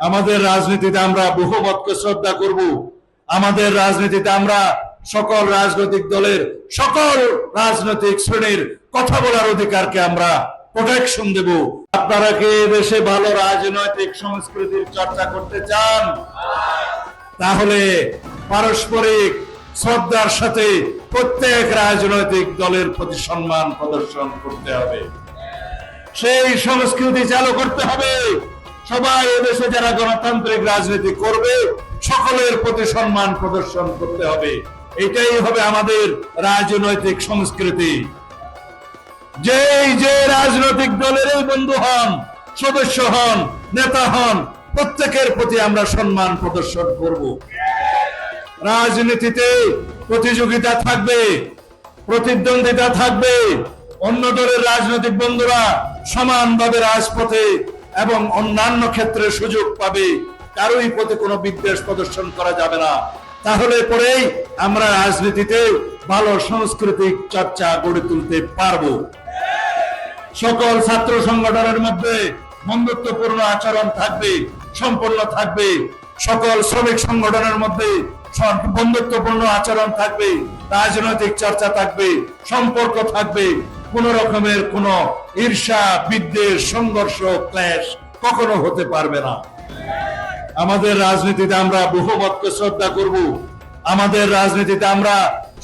আমাদের রাজনীতিতে আমরা বহুমতকে শ্রদ্ধা করব। আমাদের রাজনীতিতে আমরা সকল রাজনৈতিক দলের, সকল রাজনৈতিক শ্রেণির কথা বলার অধিকারকে আমরা প্রোটেকশন দেব। আপনারা কি দেশে ভালো রাজনৈতিক সংস্কৃতির চর্চা করতে চান? তাহলে পারস্পরিক শ্রদ্ধার সাথে প্রত্যেক রাজনৈতিক দলের প্রতি সম্মান প্রদর্শন করতে হবে। সেই সংস্কৃতি চালু করতে হবে। সবাই এদেশে যারা গণতান্ত্রিক রাজনীতি করবে, সকলের প্রতি সম্মান প্রদর্শন করতে হবে। এটাই হবে আমাদের রাজনৈতিক সংস্কৃতি। যেই যে রাজনৈতিক দলেরই বন্ধু হন, সদস্য হন, নেতা হন, প্রত্যেকের প্রতি আমরা সম্মান প্রদর্শন করব। রাজনীতিতে প্রতিযোগিতা থাকবে, প্রতিদ্বন্দ্বিতা থাকবে। অন্য দলের রাজনৈতিক বন্ধুরা সমানভাবে রাজপথে এবং অন্যান্য ক্ষেত্রে সুযোগ পাবে কারোই প্রতি কোনো বিদ্বেষ প্রদর্শন করা যাবে না। তাহলে পরেই আমরা রাজনীতিতে ভালো সাংস্কৃতিক চর্চা গড়ে তুলতে পারব। সকল ছাত্র সংগঠনের মধ্যে বন্ধুত্বপূর্ণ আচরণ থাকবে, সম্পন্ন থাকবে। সকল শ্রমিক সংগঠনের মধ্যে বন্ধুত্বপূর্ণ আচরণ থাকবে, রাজনৈতিক চর্চা থাকবে, সম্পর্ক থাকবে। কোন রকমের কোন ঈর্ষা, বিদ্বেষ, সংঘর্ষ, ক্লেশ কখনো হতে পারবে না। আমাদের রাজনীতিতে আমরা বহুমতকে শ্রদ্ধা করব। আমাদের রাজনীতিতে আমরা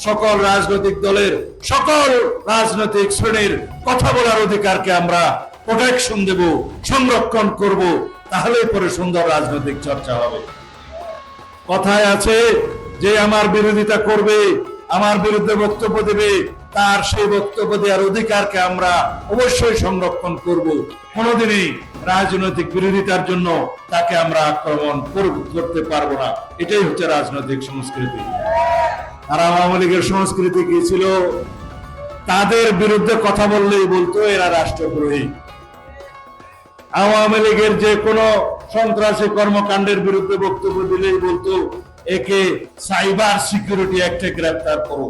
সকল রাজনৈতিক দলের, সকল রাজনৈতিক শ্রেণির কথা বলার অধিকারকে আমরা প্রোটেকশন দেব, সংরক্ষণ করব তাহলে পরে সুন্দর রাজনৈতিক চর্চা হবে। কথায় আছে, যে আমার বিরোধিতা করবে আমার বিরুদ্ধে বক্তব্য দেবে, তার সেই বক্তব্য দেওয়ার অধিকারকে আমরা অবশ্যই সংরক্ষণ করব। কোনোদিনই রাজনৈতিক বিরোধিতার জন্য তাকে আমরা আক্রমণ করতে পারব না। এটাই হচ্ছে রাজনৈতিক সংস্কৃতি। আর আওয়ামী লীগের সংস্কৃতি কি ছিল? তাদের বিরুদ্ধে কথা বললেই বলতো, এরা রাষ্ট্রদ্রোহী। আওয়ামী লীগের যে কোনো সন্ত্রাসী কর্মকাণ্ডের বিরুদ্ধে বক্তব্য দিলেই বলতো একে সাইবার সিকিউরিটি অ্যাক্টে গ্রেপ্তার করো